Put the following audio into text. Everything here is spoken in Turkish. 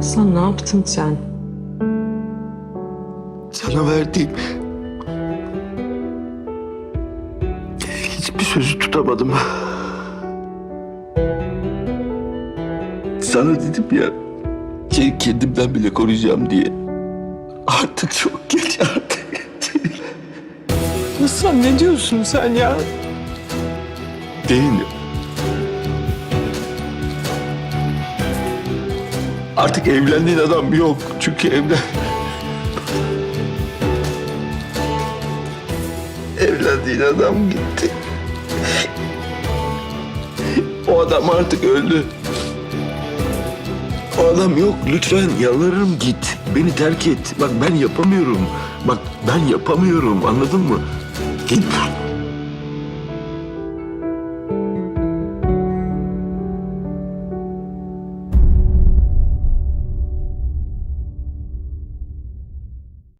Hasan ne yaptın sen? Sana verdiğim hiçbir sözü tutamadım. Sana dedim ya seni kendimden bile koruyacağım diye. Artık çok geç artık. Hasan ne diyorsun sen ya? Değil. Artık evlendiğin adam yok. Çünkü evlen... Evlendiğin adam gitti. O adam artık öldü. O adam yok. Lütfen yalvarırım git. Beni terk et. Bak ben yapamıyorum. Bak ben yapamıyorum. Anladın mı? Git.